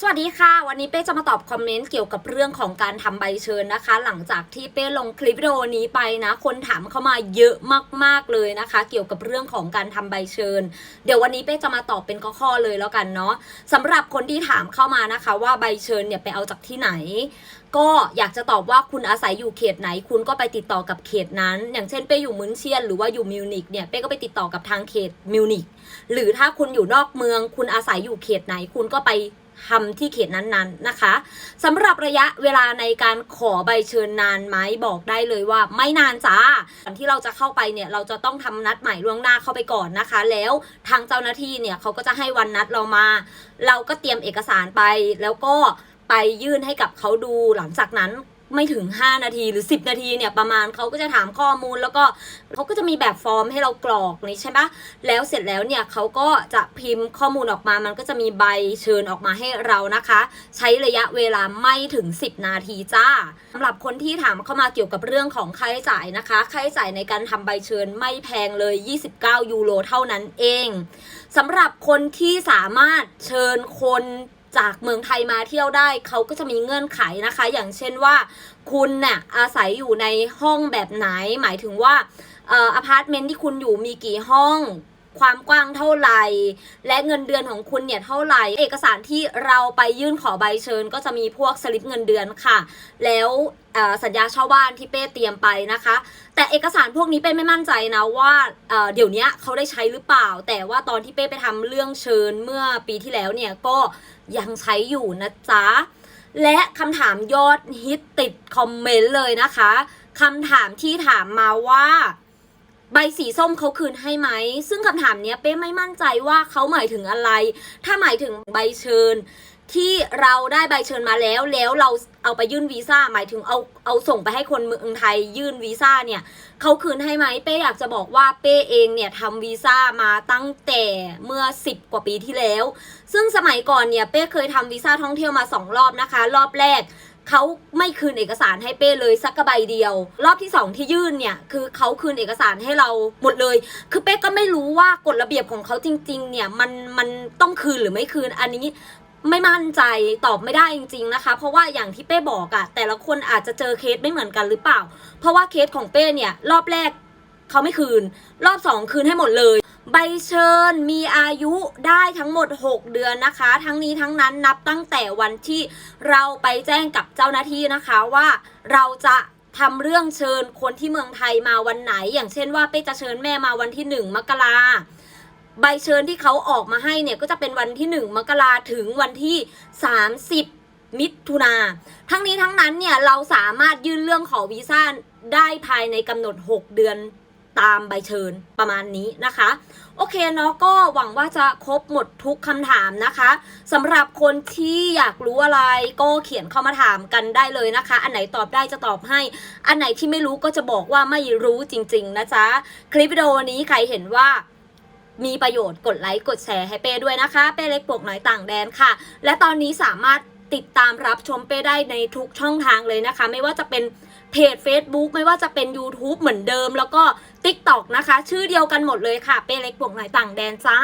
สวัสดีค่ะ วันนี้เป้จะมาตอบคอมเมนต์เกี่ยวกับเรื่องของการทำใบเชิญนะคะ หลังจากที่เป้ลงคลิปวิดีโอนี้ไปนะ คนถามเข้ามาเยอะมากๆเลยนะคะ เกี่ยวกับเรื่องของการทำใบเชิญ เดี๋ยววันนี้เป้จะมาตอบเป็นข้อๆเลยแล้วกันเนาะสำหรับคนที่ถามเข้ามานะคะ ว่าใบเชิญเนี่ยไปเอาจากที่ไหน ก็อยากจะตอบว่าคุณอาศัยอยู่เขตไหน คุณก็ไปติดต่อกับเขตนั้น อย่างเช่นเป้อยู่มุนเชียนหรือว่าอยู่มิวนิกเนี่ยเป้ก็ไปติดต่อกับทางเขตมิวนิกหรือถ้าคุณอยู่นอกเมือง คุณอาศัยอยู่เขตไหน คุณก็ไป ทำที่เขตนั้นๆนะคะสำหรับระยะเวลาในการขอใบเชิญนานไหมบอกได้เลยว่า ไม่นานจ้าก่อนที่เราจะเข้าไปเนี่ยเราจะต้องทำนัดหมายล่วงหน้าเข้าไปก่อนนะคะ แล้วทางเจ้าหน้าที่เนี่ยเขาก็จะให้วันนัดเรามา เราก็เตรียมเอกสารไปแล้วก็ไปยื่นให้กับเขาดูหลังจากนั้น ไม่ถึง 5 นาทีหรือ 10 นาทีเนี่ยประมาณเขาก็จะถามข้อมูล แล้วก็เขาก็จะมีแบบฟอร์มให้เรากรอกนี่ใช่ปะแล้วเสร็จแล้วเนี่ยเขาก็จะพิมพ์ข้อมูลออกมามันก็จะมีใบเชิญออกมาให้เรานะคะ ใช้ระยะเวลาไม่ถึง 10 นาทีจ้าสำหรับคนที่ถามเข้ามาเกี่ยวกับเรื่องของค่าใช้จ่ายนะคะค่าใช้จ่ายในการทำใบเชิญไม่แพงเลย 29 ยูโรเท่านั้นเองสำหรับคนที่สามารถเชิญคน จากเมืองไทยมาเที่ยวได้เขาก็จะมีเงื่อนไขนะคะ อย่างเช่นว่า คุณเนี่ยอาศัยอยู่ในห้องแบบไหน หมายถึงว่าอ่ออพาร์ตเมนต์ที่คุณอยู่มีกี่ห้อง ความกว้างเท่าไหร่ และเงินเดือนของคุณเนี่ยเท่าไหร่ เอกสารที่เราไปยื่นขอใบเชิญ ก็จะมีพวกสลิปเงินเดือนค่ะ แล้วสัญญาเช่าบ้านที่เป้เตรียมไปนะคะ แต่เอกสารพวกนี้เป้ไม่มั่นใจนะว่าเเดี๋ยวนี้เขาได้ใช้หรือเปล่า แต่ว่าตอนที่เป้ไปทำเรื่องเชิญเมื่อปีที่แล้วเนี่ยก็ยังใช้อยู่นะจ๊ะและคำถามยอดฮิตติดคอมเมนต์เลยนะคะคำถามที่ถามมาว่า ใบสีส้มเขาคืนให้ไหม ซึ่งคำถามเนี้ยเป้ไม่มั่นใจว่าเขาหมายถึงอะไร ถ้าหมายถึงใบเชิญ ที่เราได้ใบเชิญมาแล้ว แล้วเราเอาไปยื่นวีซ่า หมายถึงเอาเอาส่งไปให้คนเมืองไทยยื่นวีซ่าเนี่ยเขาคืนให้ไหม เป้อยากจะบอกว่าเป้เองเนี่ยทำวีซ่ามาตั้งแต่เมื่อ 10 กว่าปีที่แล้ว ซึ่งสมัยก่อนเนี่ยเป้เคยทำวีซ่าท่องเที่ยวมาสองรอบนะคะ รอบแรก เขาไม่คืนเอกสารให้เป้เลยสักใบเดียว รอบที่สองที่ยื่นเนี่ยคือเขาคืนเอกสารให้เราหมดเลย คือเป้ก็ไม่รู้ว่ากฎระเบียบของเขาจริง ๆ เนี่ยมันมันต้องคืนหรือไม่คืนอันนี้ไม่มั่นใจตอบไม่ได้จริง ๆนะคะ เพราะว่าอย่างที่เป้บอกอะแต่ละคนอาจจะเจอเคสไม่เหมือนกันหรือเปล่า เพราะว่าเคสของเป้เนี่ยรอบแรกเขาไม่คืน รอบสองคืนให้หมดเลย ใบเชิญมีอายุได้ทั้งหมด 6 เดือนนะคะ ทั้งนี้ทั้งนั้นนับตั้งแต่วันที่เราไปแจ้งกับเจ้าหน้าที่นะคะว่าเราจะทำเรื่องเชิญคนที่เมืองไทยมาวันไหน อย่างเช่นว่าเป้จะเชิญแม่มาวันที่ 1 มกราใบเชิญที่เขาออกมาให้เนี่ยก็จะเป็นวันที่ 1 มกราถึงวันที่ 30 มิถุนาทั้งนี้ทั้งนั้นเนี่ยเราสามารถยื่นเรื่องขอวีซ่าได้ภายในกำหนด 6 เดือน ตามใบเชิญประมาณนี้นะคะ โอเคเนาะก็หวังว่าจะครบหมดทุกคำถามนะคะสำหรับคนที่อยากรู้อะไรก็เขียนเข้ามาถามกันได้เลยนะคะ อันไหนตอบได้จะตอบให้ อันไหนที่ไม่รู้ก็จะบอกว่าไม่รู้จริง ๆ นะจ๊ะ คลิปวิดีโอนี้ใครเห็นว่ามีประโยชน์กดไลค์กดแชร์ให้เป้ด้วยนะคะ เป้เล็กปวกน้อยต่างแดนค่ะ และตอนนี้สามารถติดตามรับชมเป้ได้ในทุกช่องทางเลยนะคะ ไม่ว่าจะเป็น เพจ Facebook ไม่ว่าจะเป็น YouTube เหมือนเดิม แล้วก็ TikTok นะคะ ชื่อเดียวกันหมดเลยค่ะ เป้เล็กบวกน้อยต่างแดนจ้า